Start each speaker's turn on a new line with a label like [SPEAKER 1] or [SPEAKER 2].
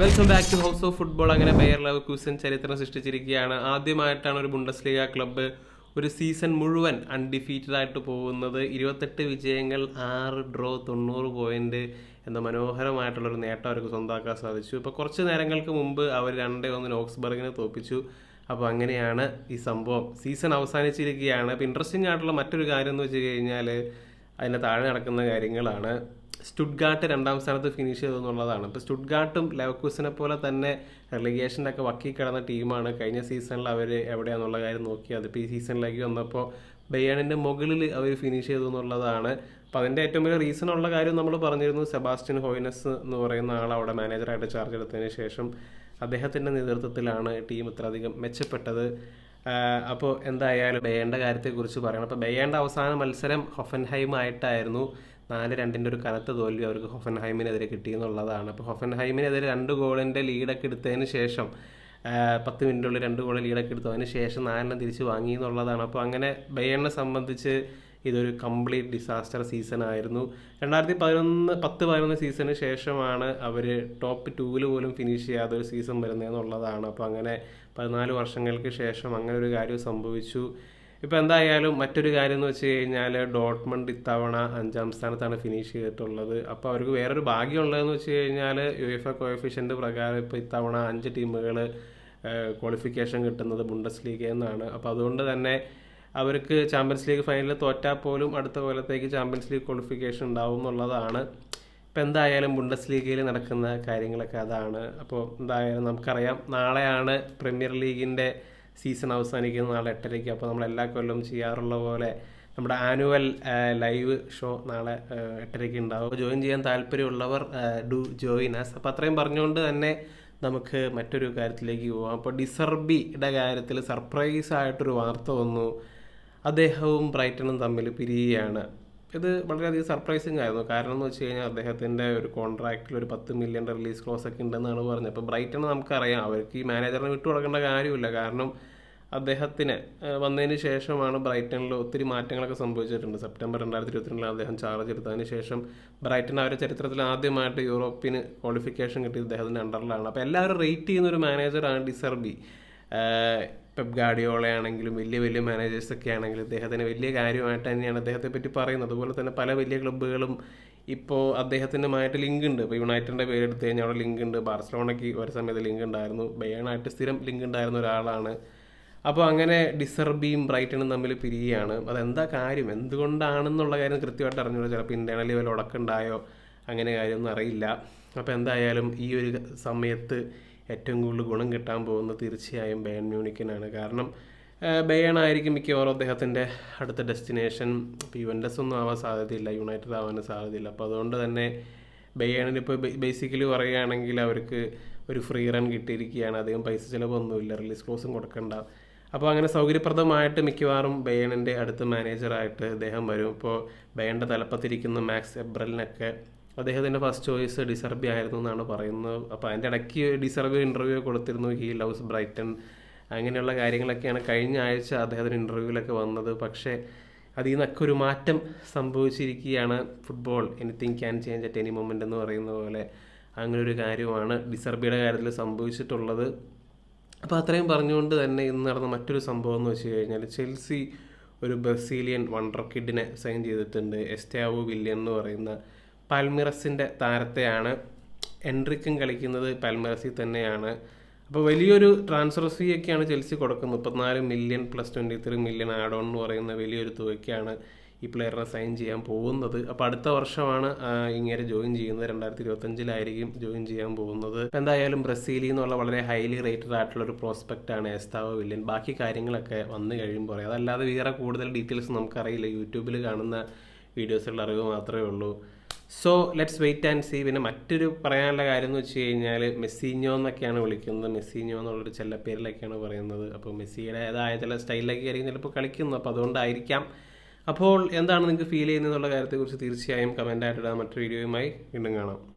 [SPEAKER 1] Welcome back to house of football അങ്ങനെ Bayer Leverkusen ചരിത്രം സൃഷ്ടിച്ചിരിക്കുകയാണ്. ആദ്യമായിട്ടാണ് ഒരു ബുണ്ടസ്ലീഗ ക്ലബ്ബ് ഒരു സീസൺ മുഴുവൻ അൺഡിഫീറ്റഡ് ആയിട്ട് പോകുന്നത്. ഇരുപത്തെട്ട് വിജയങ്ങൾ ആറ് ഡ്രോ തൊണ്ണൂറ് പോയിന്റ് എന്ന മനോഹരമായിട്ടുള്ളൊരു നേട്ടം അവർക്ക് സ്വന്തമാക്കാൻ സാധിച്ചു. ഇപ്പോൾ കുറച്ച് നേരങ്ങൾക്ക് മുമ്പ് അവർ രണ്ടേ ഒന്ന് ഓക്സ്ബർഗിനെ തോപ്പിച്ചു. അപ്പോൾ അങ്ങനെയാണ് ഈ സംഭവം. സീസൺ അവസാനിച്ചിരിക്കുകയാണ്. അപ്പോൾ ഇൻട്രസ്റ്റിംഗ് ആയിട്ടുള്ള മറ്റൊരു കാര്യം എന്ന് വെച്ച് കഴിഞ്ഞാൽ അതിന്റെ താഴെ നടക്കുന്ന കാര്യങ്ങളാണ്. സ്റ്റുഡ്ഗാട്ട് രണ്ടാം സ്ഥാനത്ത് ഫിനിഷ് ചെയ്തു എന്നുള്ളതാണ് ഇപ്പോൾ സ്റ്റുഡ്ഗാട്ടും ലെവക്കൂസിനെ പോലെ തന്നെ റെലിഗേഷന്റെ ഒക്കെ വക്കി കിടന്ന ടീമാണ്. കഴിഞ്ഞ സീസണിൽ അവർ എവിടെയാണെന്നുള്ള കാര്യം നോക്കി. അതിപ്പോൾ ഈ സീസണിലേക്ക് വന്നപ്പോൾ ബയ്യാണിന്റെ മുകളിൽ അവർ ഫിനിഷ് ചെയ്തു എന്നുള്ളതാണ് അപ്പോൾ അതിന്റെ ഏറ്റവും വലിയ റീസൺ ഉള്ള കാര്യം നമ്മൾ പറഞ്ഞിരുന്നു. സെബാസ്റ്റ്യൻ ഹോയിനസ് എന്ന് പറയുന്ന ആൾ അവിടെ മാനേജറായിട്ട് ചാർജ് എടുത്തതിന് ശേഷം അദ്ദേഹത്തിന്റെ നേതൃത്വത്തിലാണ് ടീം ഇത്രയധികം മെച്ചപ്പെട്ടത്. അപ്പോൾ എന്തായാലും ബേയന്റെ കാര്യത്തെക്കുറിച്ച് പറയണം. അപ്പോൾ ബേയന്റെ അവസാന മത്സരം ഹൊഫൻഹൈം ആയിട്ടായിരുന്നു നാല് രണ്ടിന്റെ ഒരു കനത്ത തോൽവി അവർക്ക് ഹൊഫൻഹൈമിനെതിരെ കിട്ടിയെന്നുള്ളതാണ് അപ്പോൾ ഹൊഫൻഹൈമിനെതിരെ രണ്ട് ഗോളിന്റെ ലീഡൊക്കെ എടുത്തതിന് ശേഷം പത്ത് മിനിറ്റുള്ളിൽ രണ്ട് ഗോൾ ലീഡൊക്കെ എടുത്തു അതിന് ശേഷം നാലെണ്ണം തിരിച്ച് വാങ്ങി എന്നുള്ളതാണ്. അപ്പോൾ അങ്ങനെ ബയണിനെ സംബന്ധിച്ച് ഇതൊരു കംപ്ലീറ്റ് ഡിസാസ്റ്റർ സീസൺ ആയിരുന്നു. രണ്ടായിരത്തി പതിനൊന്ന് പത്ത് പതിനൊന്ന് സീസണിന് ശേഷമാണ് അവർ ടോപ്പ് ടൂവിൽ പോലും ഫിനിഷ് ചെയ്യാതെ ഒരു സീസൺ വരുന്നതെന്നുള്ളതാണ്. അപ്പോൾ അങ്ങനെ പതിനാല് വർഷങ്ങൾക്ക് ശേഷം അങ്ങനെ ഒരു കാര്യം സംഭവിച്ചു. ഇപ്പോൾ എന്തായാലും മറ്റൊരു കാര്യം എന്ന് വെച്ച് കഴിഞ്ഞാൽ ഡോട്ട്മണ്ട് ഇത്തവണ അഞ്ചാം സ്ഥാനത്താണ് ഫിനിഷ് ചെയ്തിട്ടുള്ളത്. അപ്പോൾ അവർക്ക് വേറൊരു ഭാഗ്യമുള്ളതെന്ന് വെച്ച് കഴിഞ്ഞാൽ യു എഫ് എ കോയഫിഷ്യന്റ് പ്രകാരം ഇപ്പോൾ ഇത്തവണ അഞ്ച് ടീമുകൾ ക്വാളിഫിക്കേഷൻ കിട്ടുന്നത് ബുണ്ടസ് ലീഗ് എന്നാണ്. അപ്പോൾ അതുകൊണ്ട് തന്നെ അവർക്ക് ചാമ്പ്യൻസ് ലീഗ് ഫൈനലിൽ തോറ്റാൽ പോലും അടുത്ത കൊല്ലത്തേക്ക് ചാമ്പ്യൻസ് ലീഗ് ക്വാളിഫിക്കേഷൻ ഉണ്ടാവും എന്നുള്ളതാണ്. ഇപ്പോൾ എന്തായാലും ബുണ്ടസ് ലീഗയിൽ നടക്കുന്ന കാര്യങ്ങളൊക്കെ അതാണ്. അപ്പോൾ എന്തായാലും നമുക്കറിയാം നാളെയാണ് പ്രീമിയർ ലീഗിന്റെ സീസൺ അവസാനിക്കുന്ന നാളെ എട്ടരയ്ക്ക്. അപ്പോൾ നമ്മൾ എല്ലാ കൊല്ലവും ചെയ്യാറുള്ള പോലെ നമ്മുടെ ആനുവൽ ലൈവ് ഷോ നാളെ എട്ടരയ്ക്ക് ഉണ്ടാവും. ജോയിൻ ചെയ്യാൻ താല്പര്യമുള്ളവർ ഡു ജോയിൻ ആസ്. അപ്പോൾ അത്രയും പറഞ്ഞുകൊണ്ട് തന്നെ നമുക്ക് മറ്റൊരു കാര്യത്തിലേക്ക് പോവാം. അപ്പോൾ ഡിസർബിയുടെ കാര്യത്തിൽ സർപ്രൈസ് ആയിട്ടൊരു വാർത്ത വന്നു. അദ്ദേഹവും ബ്രൈറ്റണും തമ്മിൽ പിരിയുകയാണ്. ഇത് വളരെയധികം സർപ്രൈസിങ് ആയിരുന്നു. കാരണം എന്ന് വെച്ച് കഴിഞ്ഞാൽ അദ്ദേഹത്തിന്റെ ഒരു കോൺട്രാക്റ്റിൽ ഒരു പത്ത് മില്യൺ റിലീസ് ക്ലോസ് ഒക്കെ ഉണ്ടെന്നാണ് പറഞ്ഞത്. അപ്പോൾ ബ്രൈറ്റൺ നമുക്കറിയാം. അവർക്ക് ഈ മാനേജറിനെ വിട്ടു കൊടുക്കേണ്ട കാര്യമില്ല. കാരണം അദ്ദേഹത്തിന് വന്നതിന് ശേഷമാണ് ബ്രൈറ്റണിൽ ഒത്തിരി മാറ്റങ്ങളൊക്കെ സംഭവിച്ചിട്ടുണ്ട്. സെപ്റ്റംബർ രണ്ടായിരത്തി ഇരുപത്തിരണ്ടിൽ അദ്ദേഹം ചാർജ് എടുത്തതിന് ശേഷം ബ്രൈറ്റൺ അവരുടെ ചരിത്രത്തിൽ ആദ്യമായിട്ട് യൂറോപ്പിന് ക്വാളിഫിക്കേഷൻ കിട്ടിയത് അദ്ദേഹത്തിന്റെ അണ്ടറിലാണ് അപ്പോൾ എല്ലാവരും റേറ്റ് ചെയ്യുന്ന ഒരു മാനേജറാണ് ഡിസർബി. പെപ് ഗാഡിയോളയാണെങ്കിലും വലിയ വലിയ മാനേജേഴ്സൊക്കെ ആണെങ്കിലും ഇദ്ദേഹത്തിന് വലിയ കാര്യമായിട്ട് തന്നെയാണ് അദ്ദേഹത്തെ പറ്റി പറയുന്നത്. അതുപോലെ തന്നെ പല വലിയ ക്ലബ്ബുകളും ഇപ്പോൾ അദ്ദേഹത്തിനുമായിട്ട് ലിങ്ക് ഉണ്ട്. ഇപ്പോൾ യുണൈറ്റഡിന്റെ പേരെടുത്ത് കഴിഞ്ഞാൽ അവിടെ ലിങ്ക് ഉണ്ട്. ബാർസലോണയ്ക്ക് ഒരു സമയത്ത് ലിങ്ക് ഉണ്ടായിരുന്നു. ബയണായിട്ട് സ്ഥിരം ലിങ്ക് ഉണ്ടായിരുന്ന ഒരാളാണ്. അപ്പോൾ അങ്ങനെ ഡിസർബിയും ബ്രൈറ്റണും തമ്മിൽ പിരിയുകയാണ്. അതെന്താ കാര്യം? എന്തുകൊണ്ടാണെന്നുള്ള കാര്യം കൃത്യമായിട്ട് അറിഞ്ഞൂടാ. ചിലപ്പോൾ ഇന്റേണലി വല്ല ഉടക്കുണ്ടായോ അങ്ങനെ കാര്യമൊന്നും അറിയില്ല. അപ്പോൾ എന്തായാലും ഈ ഒരു സമയത്ത് ഏറ്റവും കൂടുതൽ ഗുണം കിട്ടാൻ പോകുന്നത് തീർച്ചയായും ബയൺ മ്യൂണിക്കിനാണ്. കാരണം ബയൺ ആയിരിക്കും മിക്കവാറും അദ്ദേഹത്തിന്റെ അടുത്ത ഡെസ്റ്റിനേഷൻ. ഇപ്പോൾ യുവൻഡസ് ഒന്നും ആവാൻ സാധ്യതയില്ല യുണൈറ്റഡ് ആവാനും സാധ്യതയില്ല. അപ്പോൾ അതുകൊണ്ട് തന്നെ ബയണിനിപ്പോൾ ബേസിക്കലി പറയുകയാണെങ്കിൽ അവർക്ക് ഒരു ഫ്രീ റൺ കിട്ടിയിരിക്കുകയാണ്. അധികം പൈസ ചിലവൊന്നുമില്ല റിലീസ് ക്ലോസും കൊടുക്കണ്ട. അപ്പോൾ അങ്ങനെ സൗകര്യപ്രദമായിട്ട് മിക്കവാറും ബയണിന്റെ അടുത്ത മാനേജറായിട്ട് അദ്ദേഹം വരും. ഇപ്പോൾ ബയണിന്റെ തലപ്പത്തിരിക്കുന്ന മാക്സ് എബ്രലിനൊക്കെ അദ്ദേഹത്തിന്റെ ഫസ്റ്റ് ചോയ്സ് ഡിസർബി ആയിരുന്നു എന്നാണ് പറയുന്നത്. അപ്പോൾ അതിന്റെ ഇടയ്ക്ക് ഡിസർബി ഇന്റർവ്യൂ കൊടുത്തിരുന്നു. ഹീ ലവ്സ് ബ്രൈറ്റൺ അങ്ങനെയുള്ള കാര്യങ്ങളൊക്കെയാണ് കഴിഞ്ഞ ആഴ്ച അദ്ദേഹത്തിന് ഇന്റർവ്യൂവിലൊക്കെ വന്നത്. പക്ഷേ അതിൽ നിന്നൊക്കെ ഒരു മാറ്റം സംഭവിച്ചിരിക്കുകയാണ് football anything can change at any moment എന്ന് പറയുന്ന പോലെ അങ്ങനെ ഒരു കാര്യമാണ് ഡിസർബിയുടെ കാര്യത്തിൽ സംഭവിച്ചിട്ടുള്ളത്. അപ്പോൾ അത്രയും പറഞ്ഞുകൊണ്ട് തന്നെ ഇന്ന് നടന്ന മറ്റൊരു സംഭവം എന്ന് വെച്ച് കഴിഞ്ഞാൽ ചെൽസി ഒരു ബ്രസീലിയൻ വണ്ടർ കിഡിനെ സൈൻ ചെയ്തിട്ടുണ്ട്. എസ്റ്റാവോ വില്യൻ എന്ന് പറയുന്ന പാൽമിറസിന്റെ താരത്തെയാണ് എൻട്രിക്കും കളിക്കുന്നത് പാൽമിറസിൽ തന്നെയാണ്. അപ്പോൾ വലിയൊരു ട്രാൻസ്ഫർ ഫീ ഒക്കെയാണ് ചെൽസി കൊടുക്കുന്നത്. മുപ്പത്തിനാല് million plus twenty three million add on എന്ന് പറയുന്ന വലിയൊരു തുകയ്ക്കാണ് ഈ പ്ലെയറിനെ സൈൻ ചെയ്യാൻ പോകുന്നത്. അപ്പോൾ അടുത്ത വർഷമാണ് ഇങ്ങനെ ജോയിൻ ചെയ്യുന്നത്. രണ്ടായിരത്തി ഇരുപത്തഞ്ചിലായിരിക്കും ജോയിൻ ചെയ്യാൻ പോകുന്നത്. എന്തായാലും ബ്രസീലിൽ നിന്നുള്ള വളരെ ഹൈലി റേറ്റഡ് ആയിട്ടുള്ള ഒരു പ്രോസ്പെക്റ്റ് ആണ് എസ്താവോ വില്യൻ. ബാക്കി കാര്യങ്ങളൊക്കെ വന്നു കഴിയുമ്പോൾ അതല്ലാതെ വേറെ കൂടുതൽ ഡീറ്റെയിൽസ് നമുക്കറിയില്ല. യൂട്യൂബിൽ കാണുന്ന വീഡിയോസിലുള്ള അറിവ് മാത്രമേ ഉള്ളൂ. So let's wait and see പിന്നെ മറ്റൊരു പറയാനുള്ള കാര്യം എന്ന് വെച്ച് കഴിഞ്ഞാൽ മെസ്സിഞ്ഞോ എന്നൊക്കെയാണ് വിളിക്കുന്നത്. മെസ്സിഞ്ഞോ എന്നുള്ളൊരു ചെല്ലപ്പേരിലൊക്കെയാണ് പറയുന്നത്. അപ്പോൾ മെസ്സിയുടേതായ ചില സ്റ്റൈലിലൊക്കെ ആയിരിക്കും ചിലപ്പോൾ കളിക്കുന്നു. അപ്പോൾ അതുകൊണ്ടായിരിക്കാം. അപ്പോൾ എന്താണ് നിങ്ങൾക്ക് ഫീൽ ചെയ്യുന്നത് എന്നുള്ള കാര്യത്തെക്കുറിച്ച് തീർച്ചയായും കമന്റായിട്ട് ഇടാൻ മറ്റൊരു വീഡിയോയുമായി വീണ്ടും കാണാം.